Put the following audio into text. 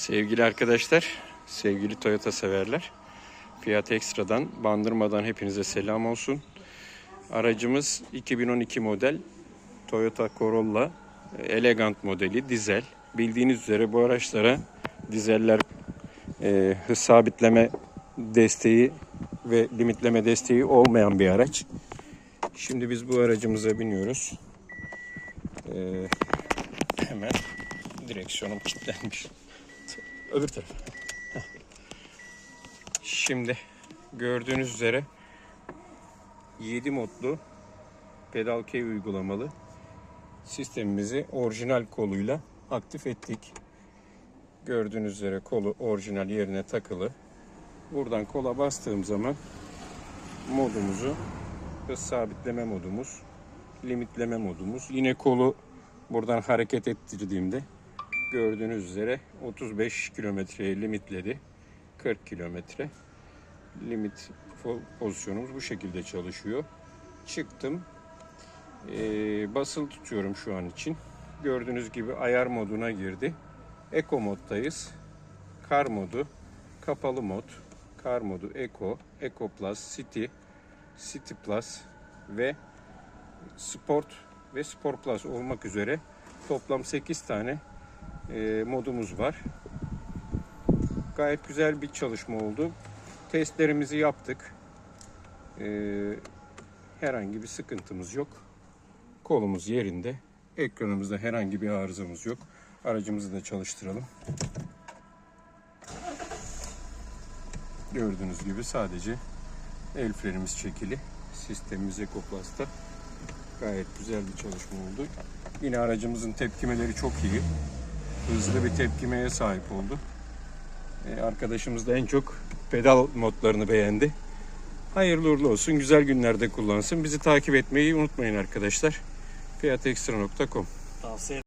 Sevgili arkadaşlar, sevgili Toyota severler. Fiyat Ekstra'dan, Bandırma'dan hepinize selam olsun. Aracımız 2012 model Toyota Corolla Elegant modeli dizel. Bildiğiniz üzere bu araçlara dizeller e, hız sabitleme desteği ve limitleme desteği olmayan bir araç. Şimdi biz bu aracımıza biniyoruz. E, hemen direksiyonum kilitlenmiş. Öbür tarafa. Şimdi gördüğünüz üzere 7 modlu pedal key uygulamalı sistemimizi orijinal koluyla aktif ettik. Gördüğünüz üzere kolu orijinal yerine takılı. Buradan kola bastığım zaman modumuzu hız sabitleme modumuz, limitleme modumuz. Yine kolu buradan hareket ettirdiğimde gördüğünüz üzere 35 kilometreye limitledi. 40 kilometre limit pozisyonumuz bu şekilde çalışıyor. Çıktım. Ee, basılı tutuyorum şu an için. Gördüğünüz gibi ayar moduna girdi. Eco moddayız. Kar modu, kapalı mod, kar modu Eco, Eco Plus, City, City Plus ve Sport ve Sport Plus olmak üzere toplam 8 tane e, modumuz var. Gayet güzel bir çalışma oldu. Testlerimizi yaptık. E, herhangi bir sıkıntımız yok. Kolumuz yerinde. Ekranımızda herhangi bir arızamız yok. Aracımızı da çalıştıralım. Gördüğünüz gibi sadece el frenimiz çekili. Sistemimiz EcoPlus'ta. Gayet güzel bir çalışma oldu. Yine aracımızın tepkimeleri çok iyi. Hızlı bir tepkimeye sahip oldu. Ee, arkadaşımız da en çok pedal modlarını beğendi. Hayırlı uğurlu olsun. Güzel günlerde kullansın. Bizi takip etmeyi unutmayın arkadaşlar. Fiyatekstra.com Tavsiye